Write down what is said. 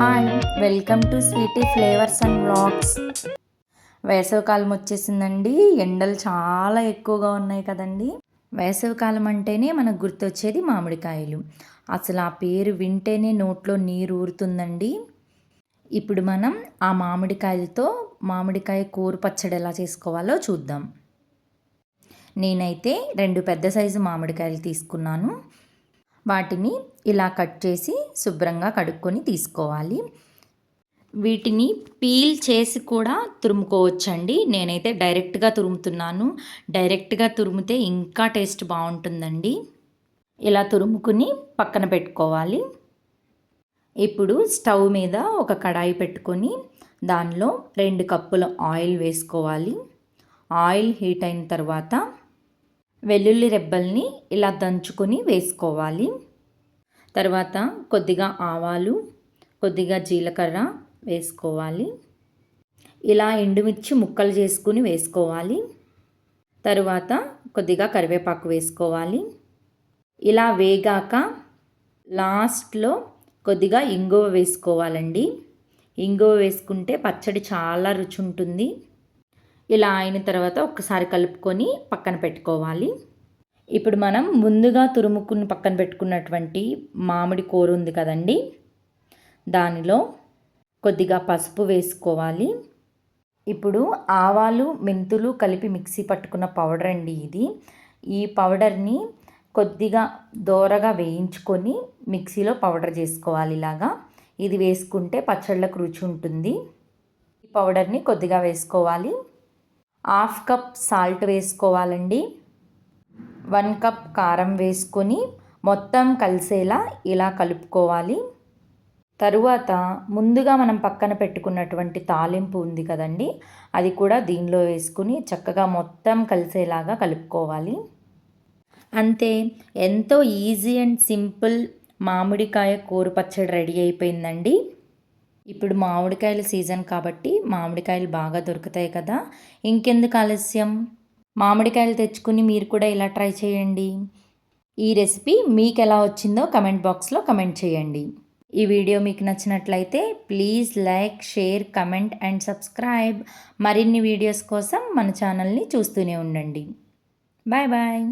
Hi welcome to sweety flavours and vlogs వేసవికాలం వచ్చేసిందండి. ఎండలు చాలా ఎక్కువగా ఉన్నాయి కదండి. వేసవికాలం అంటేనే మనకు గుర్తొచ్చేది మామిడికాయలు. అసలు ఆ పేరు వింటేనే నోట్లో నీరు ఊరుతుందండి. ఇప్పుడు మనం ఆ మామిడికాయలతో మామిడికాయ కూర పచ్చడి ఎలా చేసుకోవాలో చూద్దాం. నేనైతే రెండు పెద్ద సైజు మామిడికాయలు తీసుకున్నాను. వాటిని ఇలా కట్ చేసి శుభ్రంగా కడుక్కొని తీసుకోవాలి. వీటిని పీల్ చేసి కూడా తురుముకోవచ్చండి. నేనైతే డైరెక్ట్గా తురుముతున్నాను. డైరెక్ట్గా తురిమితే ఇంకా టేస్ట్ బాగుంటుందండి. ఇలా తురుముకుని పక్కన పెట్టుకోవాలి. ఇప్పుడు స్టవ్ మీద ఒక కడాయి పెట్టుకొని దానిలో రెండు కప్పుల ఆయిల్ వేసుకోవాలి. ఆయిల్ హీట్ అయిన తర్వాత వెల్లుల్లి రెబ్బల్ని ఇలా దంచుకొని వేసుకోవాలి. తర్వాత కొద్దిగా ఆవాలు కొద్దిగా జీలకర్ర వేసుకోవాలి. ఇలా ఎండుమిర్చి ముక్కలు చేసుకుని వేసుకోవాలి. తరువాత కొద్దిగా కరివేపాకు వేసుకోవాలి. ఇలా వేగాక లాస్ట్లో కొద్దిగా ఇంగువ వేసుకోవాలండి. ఇంగువ వేసుకుంటే పచ్చడి చాలా రుచి ఉంటుంది. ఇలా అయిన తర్వాత ఒక్కసారి కలుపుకొని పక్కన పెట్టుకోవాలి. ఇప్పుడు మనం ముందుగా తురుముకుని పక్కన పెట్టుకున్నటువంటి మామిడి కూర ఉంది కదండి. దానిలో కొద్దిగా పసుపు వేసుకోవాలి. ఇప్పుడు ఆవాలు మెంతులు కలిపి మిక్సీ పట్టుకున్న పౌడర్ అండి ఇది. ఈ పౌడర్ని కొద్దిగా దోరగా వేయించుకొని మిక్సీలో పౌడర్ చేసుకోవాలి ఇలాగా. ఇది వేసుకుంటే పచ్చళ్ళకు రుచి ఉంటుంది. ఈ పౌడర్ని కొద్దిగా వేసుకోవాలి. హాఫ్ కప్ సాల్ట్ వేసుకోవాలండి. వన్ కప్ కారం వేసుకొని మొత్తం కలిసేలా ఇలా కలుపుకోవాలి. తరువాత ముందుగా మనం పక్కన పెట్టుకున్నటువంటి తాలింపు ఉంది కదండి అది కూడా దీనిలో వేసుకుని చక్కగా మొత్తం కలిసేలాగా కలుపుకోవాలి. అంతే ఎంతో ఈజీ అండ్ సింపుల్ మామిడికాయ కూర పచ్చడి రెడీ అయిపోయిందండి. ఇప్పుడు మామిడికాయల సీజన్ కాబట్టి మామిడికాయలు బాగా దొరుకుతాయి కదా. ఇంకెందుకు ఆలస్యం? మామిడికాయలు తెచ్చుకుని మీరు కూడా ఇలా ట్రై చేయండి. ఈ రెసిపీ మీకు ఎలా వచ్చిందో కమెంట్ బాక్స్లో కమెంట్ చేయండి. ఈ వీడియో మీకు నచ్చినట్లయితే please like share comment and subscribe. మరిన్ని వీడియోస్ కోసం మన ఛానల్ని చూస్తూనే ఉండండి. Bye bye.